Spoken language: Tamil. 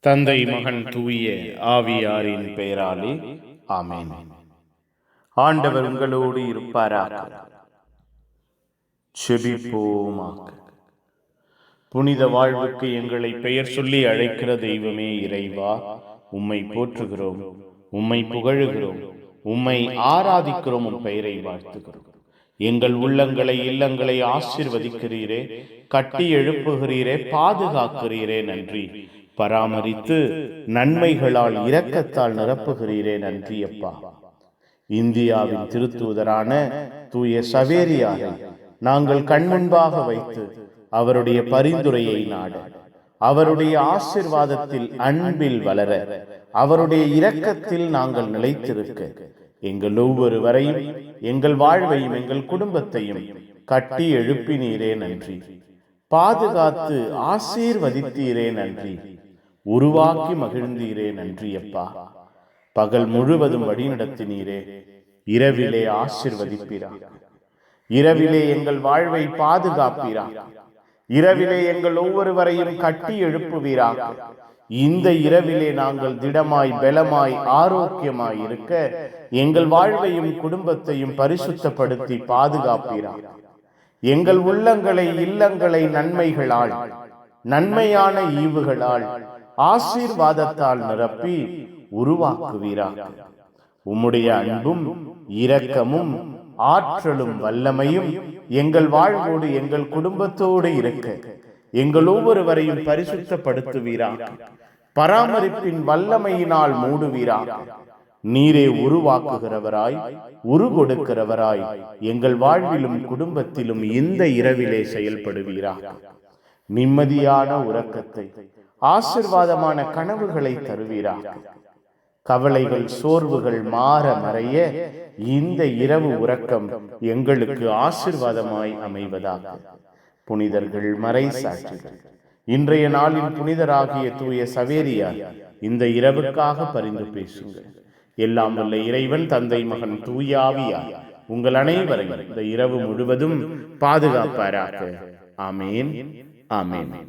தந்தை மகன் தூய ஆவியாரின் பெயராலே ஆமேன். ஆண்டவர் உங்களோடு இருப்பாராக. செபிப்போமாக. புனித வாழ்வுக்கு எங்களை பெயர் சொல்லி அழைக்கிற தெய்வமே இறைவா உம்மை போற்றுகிறோம் உம்மை புகழுகிறோம் உம்மை ஆராதிக்கிறோம் உன் பெயரை வாழ்த்துகிறோம். எங்கள் உள்ளங்களை இல்லங்களை ஆசிர்வதிக்கிறீரே கட்டி எழுப்புகிறீரே பாதுகாக்கிறீரே நன்றி. பராமரித்து நன்மைகளால் இரக்கத்தால் நிரப்புகிறீரே நன்றியப்பா. இந்தியாவின் திருத்தூதரான தூய சவேரியாரை நாங்கள் கண்முன்பாக வைத்து அவருடைய பரிந்துரையை நாட அவருடைய ஆசிர்வாதத்தில் அன்பில் வளர அவருடைய இரக்கத்தில் நாங்கள் நிலைத்திருக்க எங்கள் ஒவ்வொருவரையும் எங்கள் வாழ்வையும் எங்கள் குடும்பத்தையும் கட்டி எழுப்பினீரே நன்றி. பாதுகாத்து ஆசீர்வதித்தீரே நன்றி. உருவாக்கி மகிழ்ந்தீரே நன்றியப்பா. பகல் முழுவதும் வழிநடத்தினீரே. இரவிலே ஆசிர்வதிப்பீரா. இரவிலே எங்கள் வாழ்வை பாதுகாப்பீரா. இரவிலே எங்கள் ஒவ்வொருவரையும் கட்டி எழுப்புவீரா. இந்த இரவிலே நாங்கள் திடமாய் பலமாய் ஆரோக்கியமாய் இருக்க எங்கள் வாழ்வையும் குடும்பத்தையும் பரிசுத்தப்படுத்தி பாதுகாப்பீரா. எங்கள் உள்ளங்களை இல்லங்களை நன்மைகளால் நன்மையான ஈவுகளால் ஆசீர்வாதத்தால் நிரப்பி உருவாக்குவீராக. உம்முடைய அன்பும் இரக்கமும் ஆற்றலும் வல்லமையும் எங்கள் வாழ்வோடு எங்கள் குடும்பத்தோடு இருக்க. எங்கள் ஒவ்வொருவரையும் பரிசுத்தப்படுத்துவீராக. பராமரிப்பின் வல்லமையினால் மூடுவீராக. நீரே உருவாக்குகிறவராய் உரு கொடுக்கிறவராய் எங்கள் வாழ்விலும் குடும்பத்திலும் இந்த இரவிலே செயல்படுவீராக. நிம்மதியான உறக்கத்தை ஆசிர்வாதமான கனவுகளை தருவீராக. கவலைகள் சோர்வுகள் மாற மறைய இந்த இரவு உறக்கம் எங்களுக்கு ஆசிர்வாதமாய் அமைவதாக. புனிதர்கள் மறை சாட்சிகள். இன்றைய நாளின் புனிதராகிய தூய சவேரியார் இந்த இரவுக்காக பரிந்து பேசுங்கள். எல்லாம் வல்ல இறைவன் தந்தை மகன் தூயாவியார் உங்கள் அனைவரையும் இந்த இரவு முழுவதும் பாதுகாப்பாராக. ஆமேன். ஆமேன்.